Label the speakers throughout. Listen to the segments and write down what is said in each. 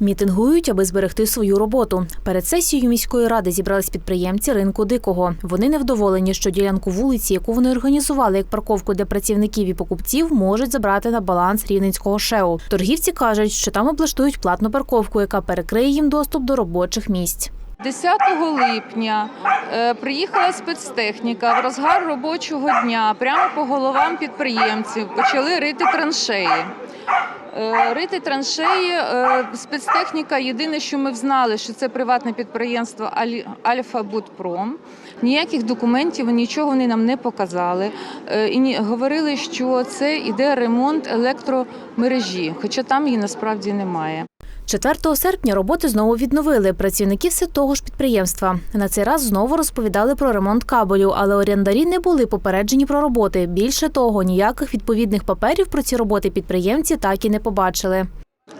Speaker 1: Мітингують, аби зберегти свою роботу. Перед сесією міської ради зібрались підприємці ринку дикого. Вони невдоволені, що ділянку вулиці, яку вони організували як парковку для працівників і покупців, можуть забрати на баланс рівненського ШЕУ. Торгівці кажуть, що там облаштують платну парковку, яка перекриє їм доступ до робочих місць.
Speaker 2: 10 липня е, приїхала спецтехніка в розгар робочого дня прямо по головам підприємців почали рити траншеї. Е, Рити траншеї е, спецтехніка. Єдине, що ми взнали, що це приватне підприємство «Алі- Альфа Будпром. Ніяких документів, нічого вони нам не показали. Е, І говорили, що це іде ремонт електромережі, хоча там її насправді немає.
Speaker 1: 4 серпня роботи знову відновили. Працівники все того ж підприємства. На цей раз знову розповідали про ремонт кабелю, але орендарі не були попереджені про роботи. Більше того, ніяких відповідних паперів про ці роботи підприємці так і не побачили.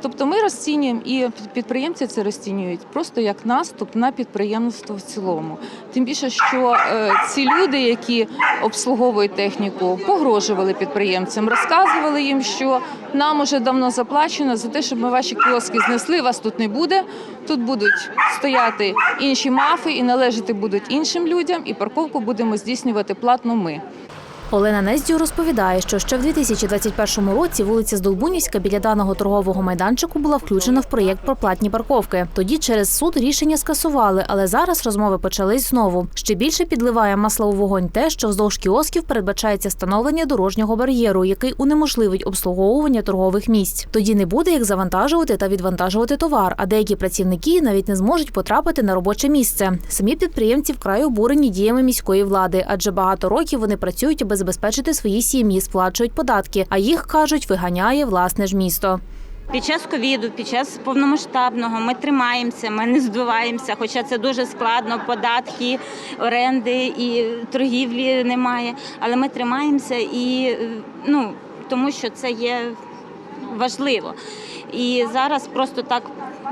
Speaker 2: Тобто ми розцінюємо і підприємці це розцінюють просто як наступ на підприємство в цілому. Тим більше, що е, ці люди, які обслуговують техніку, погрожували підприємцям, розказували їм, що нам уже давно заплачено за те, щоб ми ваші кіоски знесли. Вас тут не буде. Тут будуть стояти інші мафи і належати будуть іншим людям, і парковку будемо здійснювати платно ми.
Speaker 1: Олена Нездю розповідає, що ще в 2021 році вулиця Здолбунівська біля даного торгового майданчику була включена в проєкт про платні парковки. Тоді через суд рішення скасували, але зараз розмови почались знову. Ще більше підливає масло у вогонь те, що вздовж кіосків передбачається встановлення дорожнього бар'єру, який унеможливить обслуговування торгових місць. Тоді не буде як завантажувати та відвантажувати товар, а деякі працівники навіть не зможуть потрапити на робоче місце. Самі підприємці вкрай обурені діями міської влади, адже багато років вони працюють, аби забезпечити свої сім'ї, сплачують податки, а їх кажуть, виганяє власне ж місто.
Speaker 3: Під час ковіду, під час повномасштабного ми тримаємося, ми не здуваємося, хоча це дуже складно, податки, оренди і торгівлі немає. Але ми тримаємося і ну тому, що це є важливо. І зараз просто так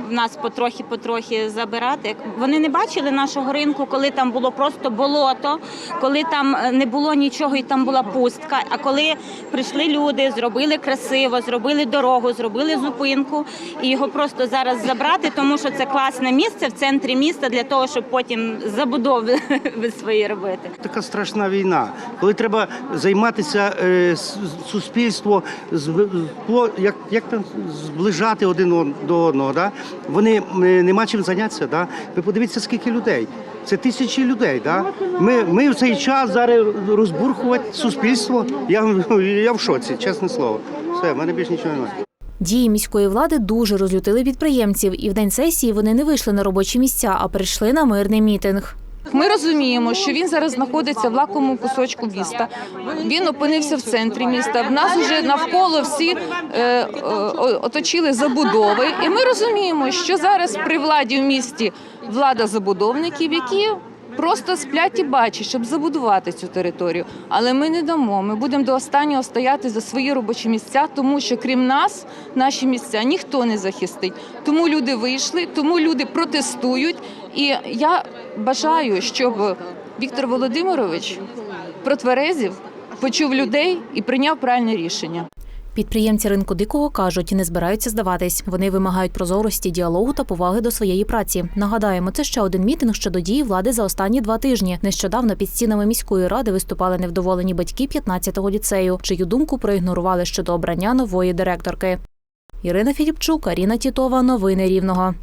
Speaker 3: в нас потрохи-потрохи забирати. Вони не бачили нашого ринку, коли там було просто болото, коли там е, не було нічого і там була пустка. А коли прийшли люди, зробили красиво, зробили дорогу, зробили зупинку, і його просто зараз забрати, тому що це класне місце в центрі міста для того, щоб потім забудови свої робити.
Speaker 4: Така страшна війна, коли треба займатися е, суспільство, як, як там зближати один до одного. Да? Вони е, нема чим зайнятися. Да? Ви подивіться, скільки людей. Це тисячі людей. Да? Ми, ми в цей час зараз розбурхувати суспільство. Я, я в шоці, чесне слово. Все, в мене більше нічого немає.
Speaker 1: Дії міської влади дуже розлютили підприємців, і в день сесії вони не вийшли на робочі місця, а прийшли на мирний мітинг.
Speaker 2: Ми розуміємо, що він зараз знаходиться в лакомому кусочку міста. Він опинився в центрі міста. В нас вже навколо всі е, е, оточили забудови. І ми розуміємо, що зараз при владі в місті влада забудовників, які просто сплять і бачать, щоб забудувати цю територію. Але ми не дамо. Ми будемо до останнього стояти за свої робочі місця, тому що крім нас, наші місця ніхто не захистить. Тому люди вийшли, тому люди протестують. І я бажаю, щоб Віктор Володимирович протверезів, почув людей і прийняв правильне рішення.
Speaker 1: Підприємці ринку дикого кажуть, не збираються здаватись. Вони вимагають прозорості, діалогу та поваги до своєї праці. Нагадаємо, це ще один мітинг щодо дії влади за останні два тижні. Нещодавно під стінами міської ради виступали невдоволені батьки 15-го ліцею, чию думку проігнорували щодо обрання нової директорки. Ірина Філіпчук, Аріна Тітова. Новини Рівного.